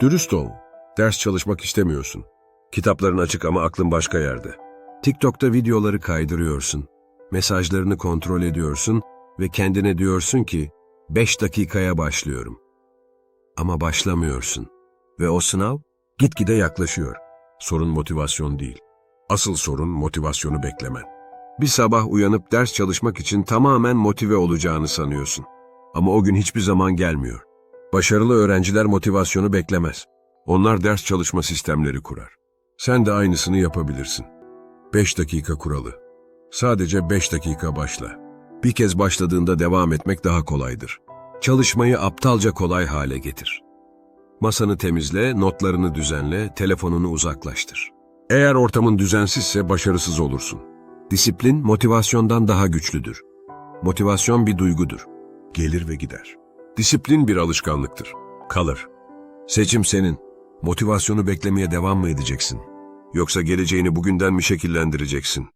Dürüst ol. Ders çalışmak istemiyorsun. Kitapların açık ama aklın başka yerde. TikTok'ta videoları kaydırıyorsun. Mesajlarını kontrol ediyorsun ve kendine diyorsun ki 5 dakikaya başlıyorum. Ama başlamıyorsun. Ve o sınav gitgide yaklaşıyor. Sorun motivasyon değil. Asıl sorun motivasyonu beklemen. Bir sabah uyanıp ders çalışmak için tamamen motive olacağını sanıyorsun. Ama o gün hiçbir zaman gelmiyor. Başarılı öğrenciler motivasyonu beklemez. Onlar ders çalışma sistemleri kurar. Sen de aynısını yapabilirsin. 5 dakika kuralı. Sadece 5 dakika başla. Bir kez başladığında devam etmek daha kolaydır. Çalışmayı aptalca kolay hale getir. Masanı temizle, notlarını düzenle, telefonunu uzaklaştır. Eğer ortamın düzensizse başarısız olursun. Disiplin motivasyondan daha güçlüdür. Motivasyon bir duygudur. Gelir ve gider. Disiplin bir alışkanlıktır. Kalır. Seçim senin. Motivasyonu beklemeye devam mı edeceksin? Yoksa geleceğini bugünden mi şekillendireceksin?